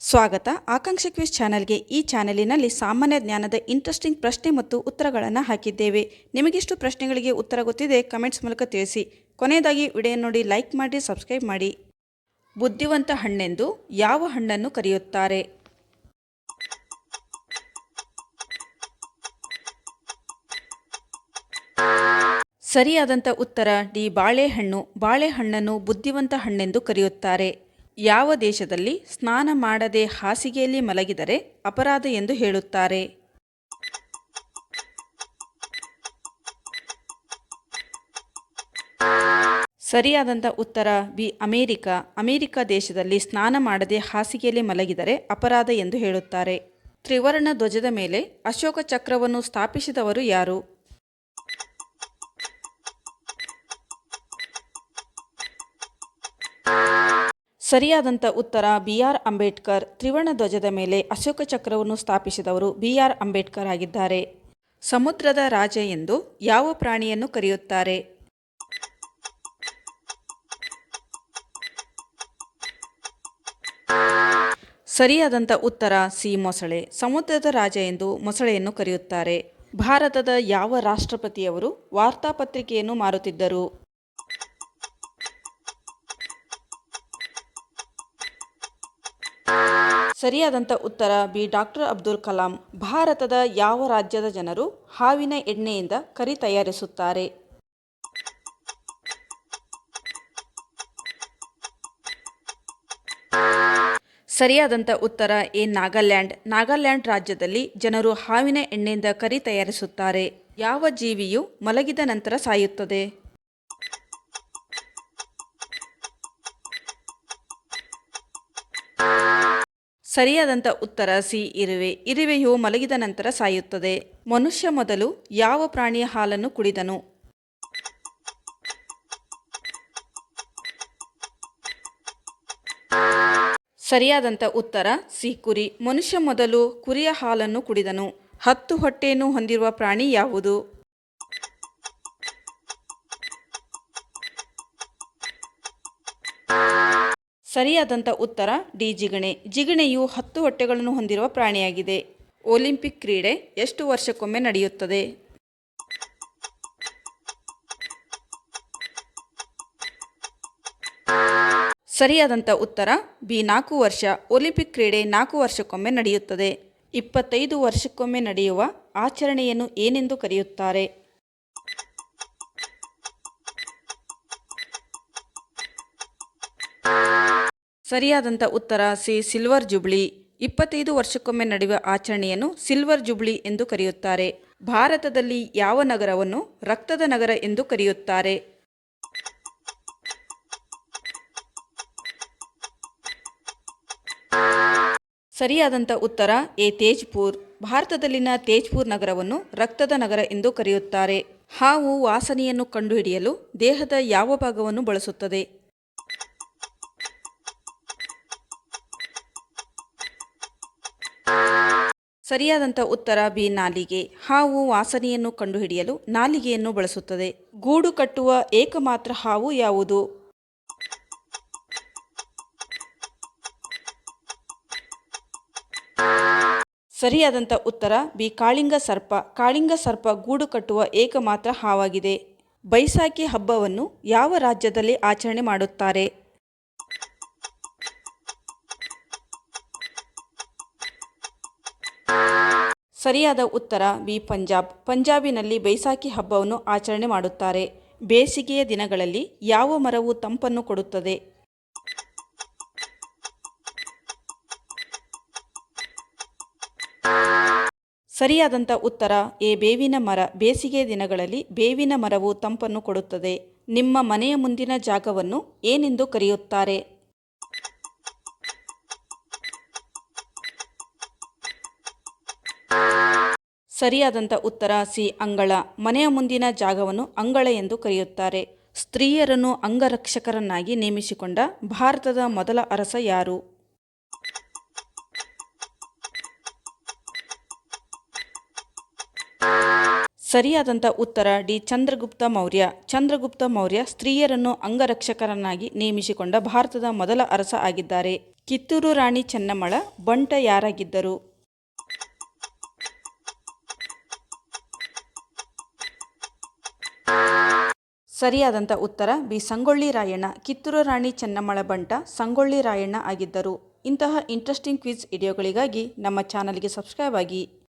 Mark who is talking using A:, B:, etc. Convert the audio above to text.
A: ಸ್ವಾಗತ. ಆಕಾಂಕ್ಷ ಕ್ವಿಸ್ ಚಾನಲ್ಗೆ ಈ ಚಾನಲಿನಲ್ಲಿ ಸಾಮಾನ್ಯ ಜ್ಞಾನದ ಇಂಟ್ರೆಸ್ಟಿಂಗ್ ಪ್ರಶ್ನೆ ಮತ್ತು ಉತ್ತರಗಳನ್ನು ಹಾಕಿದ್ದೇವೆ. ನಿಮಗಿಷ್ಟು ಪ್ರಶ್ನೆಗಳಿಗೆ ಉತ್ತರ ಗೊತ್ತಿದೆ, ಕಮೆಂಟ್ಸ್ ಮೂಲಕ ತಿಳಿಸಿ. ಕೊನೆಯದಾಗಿ ವಿಡಿಯೋ ನೋಡಿ ಲೈಕ್ ಮಾಡಿ, ಸಬ್ಸ್ಕ್ರೈಬ್ ಮಾಡಿ. ಬುದ್ಧಿವಂತ ಹಣ್ಣೆಂದು ಯಾವ ಹಣ್ಣನ್ನು ಕರೆಯುತ್ತಾರೆ? ಸರಿಯಾದಂಥ ಉತ್ತರ, ಡಿ ಬಾಳೆಹಣ್ಣು. ಬಾಳೆಹಣ್ಣನ್ನು ಬುದ್ಧಿವಂತ ಹಣ್ಣೆಂದು ಕರೆಯುತ್ತಾರೆ. ಯಾವ ದೇಶದಲ್ಲಿ ಸ್ನಾನ ಮಾಡದೆ ಹಾಸಿಗೆಯಲ್ಲಿ ಮಲಗಿದರೆ ಅಪರಾಧ ಎಂದು ಹೇಳುತ್ತಾರೆ. ಸರಿಯಾದಂಥ ಉತ್ತರ, ಬಿ, ಅಮೇರಿಕ. ಅಮೇರಿಕ ದೇಶದಲ್ಲಿ ಸ್ನಾನ ಮಾಡದೆ ಹಾಸಿಗೆಯಲ್ಲಿ ಮಲಗಿದರೆ ಅಪರಾಧ ಎಂದು ಹೇಳುತ್ತಾರೆ. ತ್ರಿವರ್ಣ ಧ್ವಜದ ಮೇಲೆ ಅಶೋಕ ಚಕ್ರವನ್ನು ಸ್ಥಾಪಿಸಿದವರು ಯಾರು? ಸರಿಯಾದಂಥ ಉತ್ತರ ಬಿ ಆರ್ ಅಂಬೇಡ್ಕರ್ ತ್ರಿವರ್ಣ ಧ್ವಜದ ಮೇಲೆ ಅಶೋಕ ಚಕ್ರವನ್ನು ಸ್ಥಾಪಿಸಿದವರು ಬಿ ಆರ್ ಅಂಬೇಡ್ಕರ್ ಆಗಿದ್ದಾರೆ. ಸಮುದ್ರದ ರಾಜ ಎಂದು ಯಾವ ಪ್ರಾಣಿಯನ್ನು ಕರೆಯುತ್ತಾರೆ? ಸರಿಯಾದಂಥ ಉತ್ತರ ಸಿ. ಮೊಸಳೆ. ಸಮುದ್ರದ ರಾಜ ಎಂದು ಮೊಸಳೆಯನ್ನು ಕರೆಯುತ್ತಾರೆ. ಭಾರತದ ಯಾವ ರಾಷ್ಟ್ರಪತಿಯವರು ವಾರ್ತಾಪತ್ರಿಕೆಯನ್ನು ಮಾರುತ್ತಿದ್ದರು? ಸರಿಯಾದಂಥ ಉತ್ತರ ಬಿ ಡಾಕ್ಟರ್ ಅಬ್ದುಲ್ ಕಲಾಂ. ಭಾರತದ ಯಾವ ರಾಜ್ಯದ ಜನರು ಹಾವಿನ ಎಣ್ಣೆಯಿಂದ ಕರಿ ತಯಾರಿಸುತ್ತಾರೆ? ಸರಿಯಾದಂಥ ಉತ್ತರ ಎ ನಾಗಾಲ್ಯಾಂಡ್. ನಾಗಾಲ್ಯಾಂಡ್ ರಾಜ್ಯದಲ್ಲಿ ಜನರು ಹಾವಿನ ಎಣ್ಣೆಯಿಂದ ಕರಿ ತಯಾರಿಸುತ್ತಾರೆ. ಯಾವ ಜೀವಿಯು ಮಲಗಿದ ನಂತರ ಸಾಯುತ್ತದೆ? ಸರಿಯಾದಂಥ ಉತ್ತರ ಸಿ, ಇರುವೆ. ಇರುವೆಯು ಮಲಗಿದ ನಂತರ ಸಾಯುತ್ತದೆ. ಮನುಷ್ಯ ಮೊದಲು ಯಾವ ಪ್ರಾಣಿಯ ಹಾಲನ್ನು ಕುಡಿದನು? ಸರಿಯಾದಂಥ ಉತ್ತರ ಸಿ, ಕುರಿ. ಮನುಷ್ಯ ಮೊದಲು ಕುರಿಯ ಹಾಲನ್ನು ಕುಡಿದನು. ಹತ್ತು ಹೊಟ್ಟೆಯನ್ನು ಹೊಂದಿರುವ ಪ್ರಾಣಿ ಯಾವುದು? ಸರಿಯಾದಂಥ ಉತ್ತರ ಡಿ ಜಿಗಣೆ. ಜಿಗಣೆಯು ಹತ್ತು ಹೊಟ್ಟೆಗಳನ್ನು ಹೊಂದಿರುವ ಪ್ರಾಣಿಯಾಗಿದೆ. ಒಲಿಂಪಿಕ್ ಕ್ರೀಡೆ ಎಷ್ಟು ವರ್ಷಕ್ಕೊಮ್ಮೆ ನಡೆಯುತ್ತದೆ? ಸರಿಯಾದಂಥ ಉತ್ತರ ಬಿ ನಾಲ್ಕು ವರ್ಷ. ಒಲಿಂಪಿಕ್ ಕ್ರೀಡೆ ನಾಲ್ಕು ವರ್ಷಕ್ಕೊಮ್ಮೆ ನಡೆಯುತ್ತದೆ. ಇಪ್ಪತ್ತೈದು ವರ್ಷಕ್ಕೊಮ್ಮೆ ನಡೆಯುವ ಆಚರಣೆಯನ್ನು ಏನೆಂದು ಕರೆಯುತ್ತಾರೆ? ಸರಿಯಾದಂಥ ಉತ್ತರ ಸಿ ಸಿಲ್ವರ್ ಜುಬ್ಳಿ ಇಪ್ಪತ್ತೈದು ವರ್ಷಕ್ಕೊಮ್ಮೆ ನಡೆಯುವ ಆಚರಣೆಯನ್ನು ಸಿಲ್ವರ್ ಜುಬ್ಳಿ ಎಂದು ಕರೆಯುತ್ತಾರೆ. ಭಾರತದಲ್ಲಿ ಯಾವ ನಗರವನ್ನು ರಕ್ತದ ನಗರ ಎಂದು ಕರೆಯುತ್ತಾರೆ? ಸರಿಯಾದಂಥ ಉತ್ತರ ಎ ತೇಜ್ಪುರ್. ಭಾರತದಲ್ಲಿನ ತೇಜ್ಪುರ್ ನಗರವನ್ನು ರಕ್ತದ ನಗರ ಎಂದು ಕರೆಯುತ್ತಾರೆ. ಹಾವು ವಾಸನೆಯನ್ನು ಕಂಡುಹಿಡಿಯಲು ದೇಹದ ಯಾವ ಭಾಗವನ್ನು ಬಳಸುತ್ತದೆ? ಸರಿಯಾದಂಥ ಉತ್ತರ ಬಿ ನಾಲಿಗೆ. ಹಾವು ವಾಸನೆಯನ್ನು ಕಂಡುಹಿಡಿಯಲು ನಾಲಿಗೆಯನ್ನು ಬಳಸುತ್ತದೆ. ಗೂಡು ಕಟ್ಟುವ ಏಕಮಾತ್ರ ಹಾವು ಯಾವುದು? ಸರಿಯಾದಂಥ ಉತ್ತರ ಬಿ ಕಾಳಿಂಗ ಸರ್ಪ. ಕಾಳಿಂಗ ಸರ್ಪ ಗೂಡು ಕಟ್ಟುವ ಏಕಮಾತ್ರ ಹಾವಾಗಿದೆ. ಬೈಸಾಖಿ ಹಬ್ಬವನ್ನು ಯಾವ ರಾಜ್ಯದಲ್ಲಿ ಆಚರಣೆ ಮಾಡುತ್ತಾರೆ? ಸರಿಯಾದ ಉತ್ತರ ಬಿ, ಪಂಜಾಬ್. ಪಂಜಾಬಿನಲ್ಲಿ ಬೈಸಾಖಿ ಹಬ್ಬವನ್ನು ಆಚರಣೆ ಮಾಡುತ್ತಾರೆ. ಬೇಸಿಗೆಯ ದಿನಗಳಲ್ಲಿ ಯಾವ ಮರವು ತಂಪನ್ನು ಕೊಡುತ್ತದೆ? ಸರಿಯಾದಂಥ ಉತ್ತರ ಎ, ಬೇವಿನ ಮರ. ಬೇಸಿಗೆ ದಿನಗಳಲ್ಲಿ ಬೇವಿನ ಮರವು ತಂಪನ್ನು ಕೊಡುತ್ತದೆ. ನಿಮ್ಮ ಮನೆಯ ಮುಂದಿನ ಜಾಗವನ್ನು ಏನೆಂದು ಕರೆಯುತ್ತಾರೆ? ಸರಿಯಾದಂಥ ಉತ್ತರ ಸಿ, ಅಂಗಳ. ಮನೆಯ ಮುಂದಿನ ಜಾಗವನ್ನು ಅಂಗಳ ಎಂದು ಕರೆಯುತ್ತಾರೆ. ಸ್ತ್ರೀಯರನ್ನು ಅಂಗರಕ್ಷಕರನ್ನಾಗಿ ನೇಮಿಸಿಕೊಂಡ ಭಾರತದ ಮೊದಲ ಅರಸ ಯಾರು? ಸರಿಯಾದಂಥ ಉತ್ತರ ಡಿ, ಚಂದ್ರಗುಪ್ತ ಮೌರ್ಯ. ಚಂದ್ರಗುಪ್ತ ಮೌರ್ಯ ಸ್ತ್ರೀಯರನ್ನು ಅಂಗರಕ್ಷಕರನ್ನಾಗಿ ನೇಮಿಸಿಕೊಂಡ ಭಾರತದ ಮೊದಲ ಅರಸ ಆಗಿದ್ದಾರೆ. ಕಿತ್ತೂರು ರಾಣಿ ಚೆನ್ನಮ್ಮಳ ಬಂಟ ಯಾರಾಗಿದ್ದರು? ಸರಿಯಾದಂಥ ಉತ್ತರ, ಬಿ. ಸಂಗೊಳ್ಳಿ ರಾಯಣ್ಣ, ಕಿತ್ತೂರು ರಾಣಿ ಚೆನ್ನಮ್ಮಳ ಬಂಟ ಸಂಗೊಳ್ಳಿ ರಾಯಣ್ಣ ಆಗಿದ್ದರು. ಇಂತಹ ಇಂಟ್ರೆಸ್ಟಿಂಗ್ ಕ್ವಿಜ್ ವಿಡಿಯೋಗಳಿಗಾಗಿ ನಮ್ಮ ಚಾನಲ್ಗೆ ಸಬ್ಸ್ಕ್ರೈಬ್ ಆಗಿ.